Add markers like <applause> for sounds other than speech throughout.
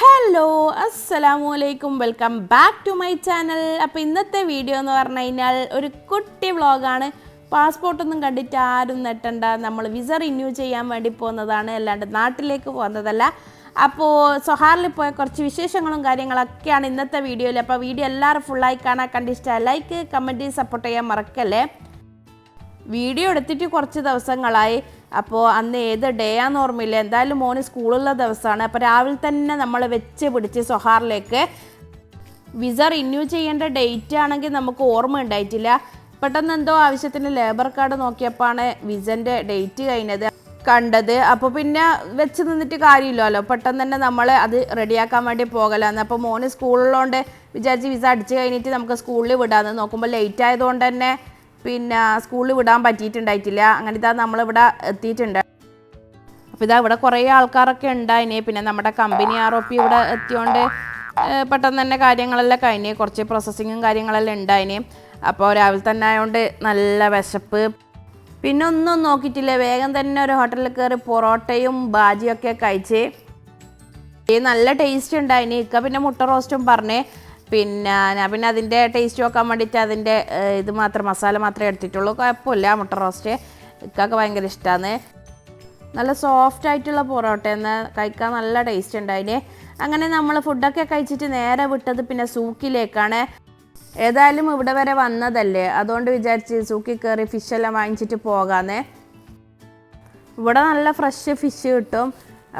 Hello അസ്സലാമു അലൈക്കും welcome back to my channel അപ്പോൾ ഇന്നത്തെ വീഡിയോ എന്ന് പറഞ്ഞു കഴിഞ്ഞാൽ ഒരു കുട്ടി വ്ളോഗാണ് പാസ്പോർട്ടൊന്നും കണ്ടിട്ട് ആരും നെട്ടണ്ട. നമ്മൾ വിസ റിന്യൂ ചെയ്യാൻ വേണ്ടി പോകുന്നതാണ്. അല്ലാണ്ട് നാട്ടിലേക്ക് പോകുന്നതല്ല. അപ്പോൾ സൊഹാറിൽ പോയ കുറച്ച് വിശേഷങ്ങളും കാര്യങ്ങളൊക്കെയാണ് ഇന്നത്തെ വീഡിയോയിൽ അപ്പോൾ വീഡിയോ എല്ലാവരും ഫുള്ളായി കാണാൻ കണ്ടിഷ്ട ലൈക്ക് കമന്റ് സപ്പോർട്ട് ചെയ്യാൻ മറക്കല്ലേ? വീഡിയോ എടുത്തിട്ട് കുറച്ച് ദിവസങ്ങളായി. അപ്പോൾ അന്ന് ഏത് ഡേ ആണെന്ന് ഓർമ്മയില്ല. എന്തായാലും മോന് സ്കൂളുള്ള ദിവസമാണ് അപ്പോൾ രാവിലെ തന്നെ നമ്മൾ വെച്ച് പിടിച്ച് സൊഹാറിലേക്ക് വിസ റിന്യൂ ചെയ്യേണ്ട ഡേറ്റ് ആണെങ്കിൽ നമുക്ക് ഓർമ്മ ഉണ്ടായിട്ടില്ല. പെട്ടെന്ന് എന്തോ ആവശ്യത്തിന് ലേബർ കാർഡ് നോക്കിയപ്പോഴാണ് വിസന്റെ ഡേറ്റ് കഴിഞ്ഞത് കണ്ടത്. അപ്പോൾ പിന്നെ വെച്ച് നിന്നിട്ട് കാര്യമില്ലല്ലോ. പെട്ടെന്ന് തന്നെ നമ്മൾ അത് റെഡിയാക്കാൻ വേണ്ടി പോകലാന്ന്. അപ്പോൾ മോന് സ്കൂളിലുള്ളതുകൊണ്ട് വിചാരിച്ച് വിസ അടിച്ച് കഴിഞ്ഞിട്ട് നമുക്ക് സ്കൂളിൽ വിടാമെന്ന് നോക്കുമ്പോൾ ലേറ്റ് ആയതുകൊണ്ട് തന്നെ പിന്നെ സ്കൂളിൽ വിടാൻ പറ്റിയിട്ടുണ്ടായിട്ടില്ല. അങ്ങനെ ഇതാ നമ്മളിവിടെ എത്തിയിട്ടുണ്ട്. അപ്പോൾ ഇതാ ഇവിടെ കുറേ ആൾക്കാരൊക്കെ ഉണ്ടായിനെ. പിന്നെ നമ്മുടെ കമ്പനി ആർ ഒ പി ഇവിടെ എത്തിയോണ്ട് പെട്ടെന്ന് തന്നെ കാര്യങ്ങളെല്ലാം കഴിഞ്ഞേ. കുറച്ച് പ്രോസസ്സിങ്ങും കാര്യങ്ങളെല്ലാം ഉണ്ടായിന്. അപ്പോൾ രാവിലെ തന്നെ ആയതുകൊണ്ട് നല്ല വിശപ്പ്. പിന്നെ ഒന്നും നോക്കിയിട്ടില്ല. വേഗം തന്നെ ഒരു ഹോട്ടലിൽ കയറി പൊറോട്ടയും ബാജിയൊക്കെ കഴിച്ച്. നല്ല ടേസ്റ്റ് ഉണ്ടായിന്. ഇക്ക പിന്നെ മുട്ട റോസ്റ്റും പറഞ്ഞേ. പിന്നെ ഞാൻ പിന്നെ അതിന്റെ ടേസ്റ്റ് നോക്കാൻ വേണ്ടിയിട്ട് അതിന്റെ ഇത് മാത്രം മസാല മാത്രമേ എടുത്തിട്ടുള്ളൂ. കുഴപ്പമില്ല മുട്ട റോസ്റ്റ് ഇക്കൊക്കെ ഭയങ്കര ഇഷ്ടമാണ് നല്ല സോഫ്റ്റ് ആയിട്ടുള്ള പൊറോട്ട എന്ന് കഴിക്കാൻ നല്ല ടേസ്റ്റ് ഉണ്ട് ഉണ്ടായിന് അങ്ങനെ നമ്മൾ ഫുഡൊക്കെ കഴിച്ചിട്ട് നേരെ വിട്ടത് പിന്നെ സൂക്കിലേക്കാണ്. ഏതായാലും ഇവിടെ വരെ വന്നതല്ലേ. അതുകൊണ്ട് വിചാരിച്ച് സൂക്കി കയറി ഫിഷെല്ലാം വാങ്ങിച്ചിട്ട് പോകാന്നേ. ഇവിടെ നല്ല ഫ്രഷ് ഫിഷ് കിട്ടും.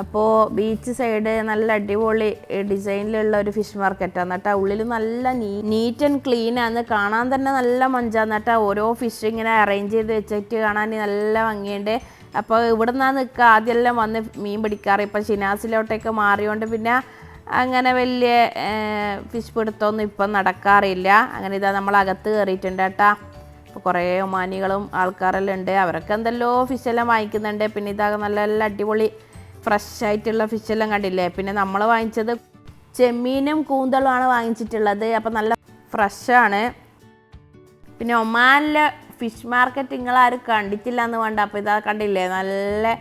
അപ്പോൾ ബീച്ച് സൈഡ് നല്ല അടിപൊളി ഡിസൈനിലുള്ള ഒരു ഫിഷ് മാർക്കറ്റാണ് കേട്ടോ ഉള്ളിൽ നല്ല നീ നീറ്റ് ആൻഡ് ക്ലീൻ ആണ് കാണാൻ തന്നെ നല്ല മഞ്ചാന്ന് കേട്ടോ ഓരോ ഫിഷ് ഇങ്ങനെ അറേഞ്ച് ചെയ്ത് വെച്ചിട്ട് കാണാൻ നല്ല ഭംഗിയുണ്ട്. അപ്പോൾ ഇവിടെ നിന്നാണ് നിൽക്കുക ആദ്യമെല്ലാം വന്ന് മീൻ പിടിക്കാറ്. ഇപ്പം ഷിനാസിലോട്ടേക്ക് മാറിയോണ്ട് പിന്നെ അങ്ങനെ വലിയ ഫിഷ് പിടുത്തമൊന്നും ഇപ്പം നടക്കാറില്ല. അങ്ങനെ ഇതാ നമ്മൾ അകത്ത് കയറിയിട്ടുണ്ട് കേട്ടാ. ഇപ്പോൾ കുറേ ഒമാനികളും ആൾക്കാരെല്ലാം ഉണ്ട്. അവരൊക്കെ എന്തെല്ലോ ഫിഷെല്ലാം വാങ്ങിക്കുന്നുണ്ട്. പിന്നെ ഇതാ നല്ല നല്ല അടിപൊളി ഫ്രഷ് ആയിട്ടുള്ള ഫിഷെല്ലാം കണ്ടില്ലേ? പിന്നെ നമ്മൾ വാങ്ങിച്ചത് ചെമ്മീനും കൂന്തളുമാണ് വാങ്ങിച്ചിട്ടുള്ളത്. അപ്പം നല്ല ഫ്രഷാണ്. പിന്നെ ഒമാനിലെ ഫിഷ് മാർക്കറ്റ് നിങ്ങളാരും കണ്ടിട്ടില്ല എന്ന് വേണ്ട അപ്പോൾ ഇതാ കണ്ടില്ലേ? നല്ല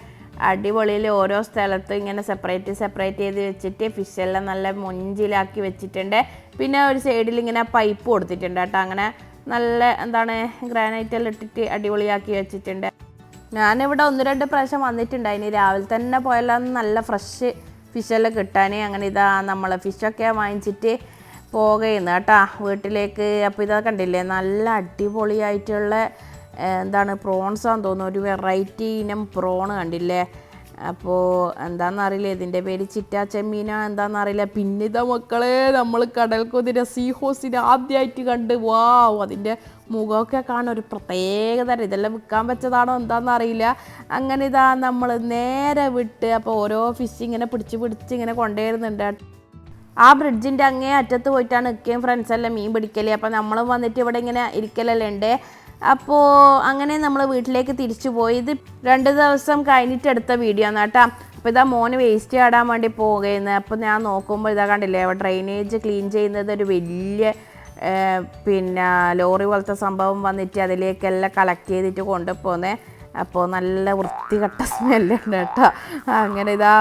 അടിപൊളിയിൽ ഓരോ സ്ഥലത്തും ഇങ്ങനെ സെപ്പറേറ്റ് സെപ്പറേറ്റ് ചെയ്ത് വെച്ചിട്ട് ഫിഷെല്ലാം നല്ല മൊഞ്ചിലാക്കി വെച്ചിട്ടുണ്ട്. പിന്നെ ഒരു സൈഡിൽ ഇങ്ങനെ പൈപ്പ് കൊടുത്തിട്ടുണ്ട് കേട്ടോ. അങ്ങനെ നല്ല എന്താണ് ഗ്രാനൈറ്റ് എല്ലാം ഇട്ടിട്ട് അടിപൊളിയാക്കി വെച്ചിട്ടുണ്ട്. ഞാനിവിടെ ഒന്ന് രണ്ട് പ്രാവശ്യം വന്നിട്ടുണ്ടായിനി. രാവിലെ തന്നെ പോയാലും നല്ല ഫ്രഷ് ഫിഷെല്ലാം കിട്ടാൻ അങ്ങനെ ഇതാ നമ്മൾ ഫിഷൊക്കെ വാങ്ങിച്ചിട്ട് പോകുന്നു കേട്ടാ വീട്ടിലേക്ക്. അപ്പോൾ ഇതാ കണ്ടില്ലേ നല്ല അടിപൊളിയായിട്ടുള്ള എന്താണ് പ്രോൺസാന്ന് തോന്നുന്നു. ഒരു വെറൈറ്റി ഇനം പ്രോൺ കണ്ടില്ലേ? അപ്പോൾ എന്താണെന്നറിയില്ല ഇതിന്റെ പേര് ചിറ്റാ ചെമ്മീനാ എന്താണെന്നറിയില്ല പിന്നെ ഇതാ മക്കളെ നമ്മൾ കടൽ സീ ഹോസിനെ ആദ്യമായിട്ട് കണ്ട്. വാവ് അതിന്റെ മുഖമൊക്കെ കാണാൻ ഒരു പ്രത്യേകത ഇതെല്ലാം വിൽക്കാൻ വെച്ചതാണോ എന്താണെന്നറിയില്ല അങ്ങനെ ഇതാ നമ്മൾ നേരെ വിട്ട് അപ്പോൾ ഓരോ ഫിഷ് ഇങ്ങനെ പിടിച്ച് പിടിച്ച് ഇങ്ങനെ കൊണ്ടുവരുന്നുണ്ട് ആ ബ്രിഡ്ജിന്റെ അങ്ങേ അറ്റത്ത് പോയിട്ടാണ് ഇക്കയും ഫ്രണ്ട്സ് എല്ലാം മീൻ പിടിക്കൽ. അപ്പോൾ നമ്മൾ വന്നിട്ട് ഇവിടെ ഇങ്ങനെ ഇരിക്കലല്ലേ ഉണ്ട് അപ്പോൾ അങ്ങനെ നമ്മൾ വീട്ടിലേക്ക് തിരിച്ചു പോയി. ഇത് രണ്ട് ദിവസം കഴിഞ്ഞിട്ട് എടുത്ത വീഡിയോ ആണ് കേട്ടോ. അപ്പോൾ ഇതാ മോന് വേസ്റ്റ് ആടാൻ വേണ്ടി പോകുന്നത് അപ്പോൾ ഞാൻ നോക്കുമ്പോൾ ഇതാ കണ്ടില്ലേ ഡ്രെയിനേജ് ക്ലീൻ ചെയ്യുന്നത് ഒരു വലിയ പിന്നെ ലോറി പോലത്തെ സംഭവം വന്നിട്ട് അതിലേക്കെല്ലാം കളക്ട് ചെയ്തിട്ട് കൊണ്ടുപോകുന്നേ അപ്പോൾ നല്ല വൃത്തികെട്ട <laughs> സ്മെല്ലുണ്ട് കേട്ടോ. അങ്ങനെ ഇതാ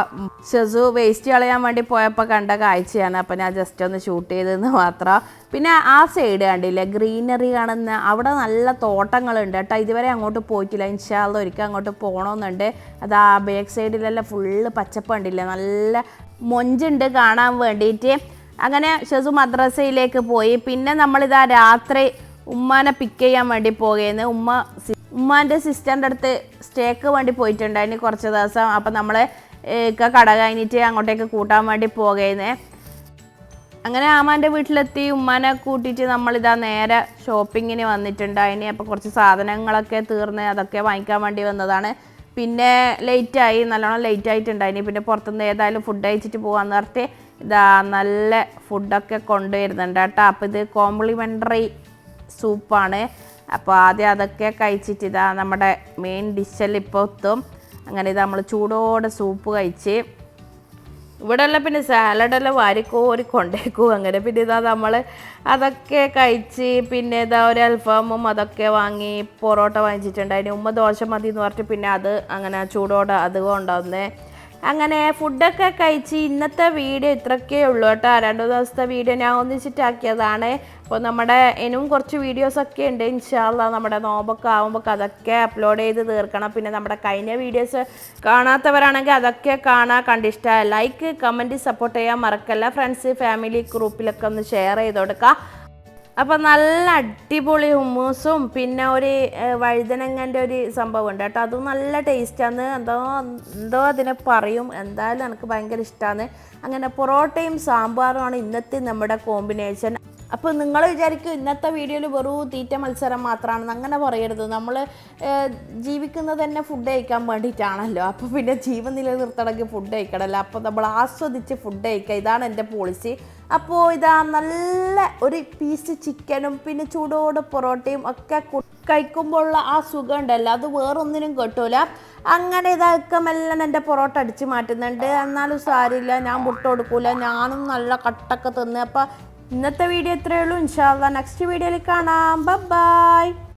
ഷെസു വേസ്റ്റ് കളയാൻ വേണ്ടി പോയപ്പോൾ കണ്ട കാഴ്ചയാണ്. അപ്പോൾ ഞാൻ ജസ്റ്റ് ഒന്ന് ഷൂട്ട് ചെയ്തതെന്ന് മാത്രം. പിന്നെ ആ സൈഡ് കണ്ടില്ലേ ഗ്രീനറി കാണുന്ന അവിടെ നല്ല തോട്ടങ്ങളുണ്ട് കേട്ടോ. ഇതുവരെ അങ്ങോട്ട് പോയിട്ടില്ല. ഇൻഷാല്ല ഒരിക്കൽ അങ്ങോട്ട് പോകണമെന്നുണ്ട് അത് ആ ബാക്ക് സൈഡിലെല്ലാം ഫുള്ള് പച്ചപ്പ് കണ്ടില്ലേ നല്ല മൊഞ്ചുണ്ട് കാണാൻ വേണ്ടിയിട്ട് അങ്ങനെ ഷെസു മദ്രസയിലേക്ക് പോയി. പിന്നെ നമ്മളിതാ രാത്രി ഉമ്മാനെ പിക്ക് ചെയ്യാൻ വേണ്ടി പോകുന്നത് ഉമ്മ ഉമ്മാന്റെ സിസ്റ്ററിന്റെ അടുത്ത് സ്റ്റേക്ക് വേണ്ടി പോയിട്ടുണ്ട്. അതിന് കുറച്ച് ദിവസം അപ്പം നമ്മൾ ഒക്കെ കട കഴിഞ്ഞിട്ട് അങ്ങോട്ടേക്ക് കൂട്ടാൻ വേണ്ടി പോകുകയെന്ന് അങ്ങനെ ആമാന്റെ വീട്ടിലെത്തി ഉമ്മാനെ കൂട്ടിയിട്ട് നമ്മളിതാ നേരെ ഷോപ്പിങ്ങിന് വന്നിട്ടുണ്ടായിന് അപ്പോൾ കുറച്ച് സാധനങ്ങളൊക്കെ തീർന്ന് അതൊക്കെ വാങ്ങിക്കാൻ വേണ്ടി വന്നതാണ്. പിന്നെ ലേറ്റായി നല്ലോണം ലേറ്റ് ആയിട്ടുണ്ടായിന് പിന്നെ പുറത്തുനിന്ന് ഏതായാലും ഫുഡ് കഴിച്ചിട്ട് പോകാമെന്ന് പറഞ്ഞിട്ട് ഇതാ നല്ല ഫുഡൊക്കെ കൊണ്ടുവരുന്നുണ്ട് കേട്ടോ. അപ്പോൾ ഇത് കോംപ്ലിമെന്ററി സൂപ്പാണ്. അപ്പോൾ ആദ്യം അതൊക്കെ കഴിച്ചിട്ട് ഇതാ നമ്മുടെ മെയിൻ ഡിഷെല്ലാം ഇപ്പോൾ എത്തും. അങ്ങനെ ഇത് നമ്മൾ ചൂടോടെ സൂപ്പ് കഴിച്ച് ഇവിടെ എല്ലാം പിന്നെ സാലഡെല്ലാം വാരിക്കോരി കൊണ്ടേക്കും. അങ്ങനെ പിന്നെ ഇതാ നമ്മൾ അതൊക്കെ കഴിച്ച് പിന്നെ ഇതാ ഒരു അൽഫാമും അതൊക്കെ വാങ്ങി പൊറോട്ട വാങ്ങിച്ചിട്ടുണ്ട്. അതിന് ഉമ്മ ദോശ മതി എന്ന് പറഞ്ഞിട്ട് പിന്നെ അത് അങ്ങനെ ചൂടോടെ അത് കൊണ്ടുവന്നേ അങ്ങനെ ഫുഡൊക്കെ കഴിച്ച് ഇന്നത്തെ വീഡിയോ ഇത്രയൊക്കെ ഉള്ളൂ കേട്ടോ. രണ്ടു ദിവസത്തെ വീഡിയോ ഞാൻ ഒന്നിച്ചിട്ടാക്കിയതാണ്. അപ്പോൾ നമ്മുടെ ഇനിയും കുറച്ച് വീഡിയോസൊക്കെ ഉണ്ട്. ഇൻഷാല്ല നമ്മുടെ നോമ്പൊക്കെ ആകുമ്പോൾ അതൊക്കെ അപ്ലോഡ് ചെയ്ത് തീർക്കണം. പിന്നെ നമ്മുടെ കഴിഞ്ഞ വീഡിയോസ് കാണാത്തവരാണെങ്കിൽ അതൊക്കെ കാണാൻ കണ്ടിഷ്ട ലൈക്ക് കമന്റ് സപ്പോർട്ട് ചെയ്യാൻ മറക്കല്ല. ഫ്രണ്ട്സ് ഫാമിലി ഗ്രൂപ്പിലൊക്കെ ഒന്ന് ഷെയർ ചെയ്ത് കൊടുക്കുക അപ്പോൾ നല്ല അടിപൊളി ഹുമ്മൂസും പിന്നെ ഒരു വഴുതനങ്ങന്റെ ഒരു സംഭവം ഉണ്ട് കേട്ടോ. അതും നല്ല ടേസ്റ്റാണ് എന്തോ എന്തോ അതിനെ പറയും. എന്തായാലും എനിക്ക് ഭയങ്കര ഇഷ്ടമാണ് അങ്ങനെ പൊറോട്ടയും സാമ്പാറുമാണ് ഇന്നത്തെ നമ്മുടെ കോമ്പിനേഷൻ അപ്പോൾ നിങ്ങൾ വിചാരിക്കും ഇന്നത്തെ വീഡിയോയിൽ വെറും തീറ്റ മത്സരം മാത്രമാണെന്ന് അങ്ങനെ പറയരുത്. നമ്മൾ ജീവിക്കുന്നത് തന്നെ ഫുഡ് കഴിക്കാൻ വേണ്ടിയിട്ടാണല്ലോ. അപ്പോൾ പിന്നെ ജീവൻ നിലനിർത്തണമെങ്കിൽ ഫുഡ് കഴിക്കണമല്ലോ അപ്പോൾ നമ്മൾ ആസ്വദിച്ച് ഫുഡ് കഴിക്കുക. ഇതാണ് എന്റെ പോളിസി അപ്പോൾ ഇതാ നല്ല ഒരു പീസ് ചിക്കനും പിന്നെ ചൂടോട് പൊറോട്ടയും ഒക്കെ കഴിക്കുമ്പോഴുള്ള ആ സുഖം ഉണ്ടല്ലോ അത് വേറൊന്നിനും കിട്ടൂല. അങ്ങനെ ഇതൊക്കെ എന്റെ പൊറോട്ട അടിച്ച് മാറ്റുന്നുണ്ട്. എന്നാലും സാരില്ല ഞാൻ മുട്ട കൊടുക്കൂല. ഞാനും നല്ല കട്ടൊക്കെ തിന്ന്. അപ്പോൾ ഇന്നത്തെ വീഡിയോ ഇത്രയേ ഉള്ളൂ. ഇൻഷാല്ല നെക്സ്റ്റ് വീഡിയോയിൽ കാണാം. ബൈ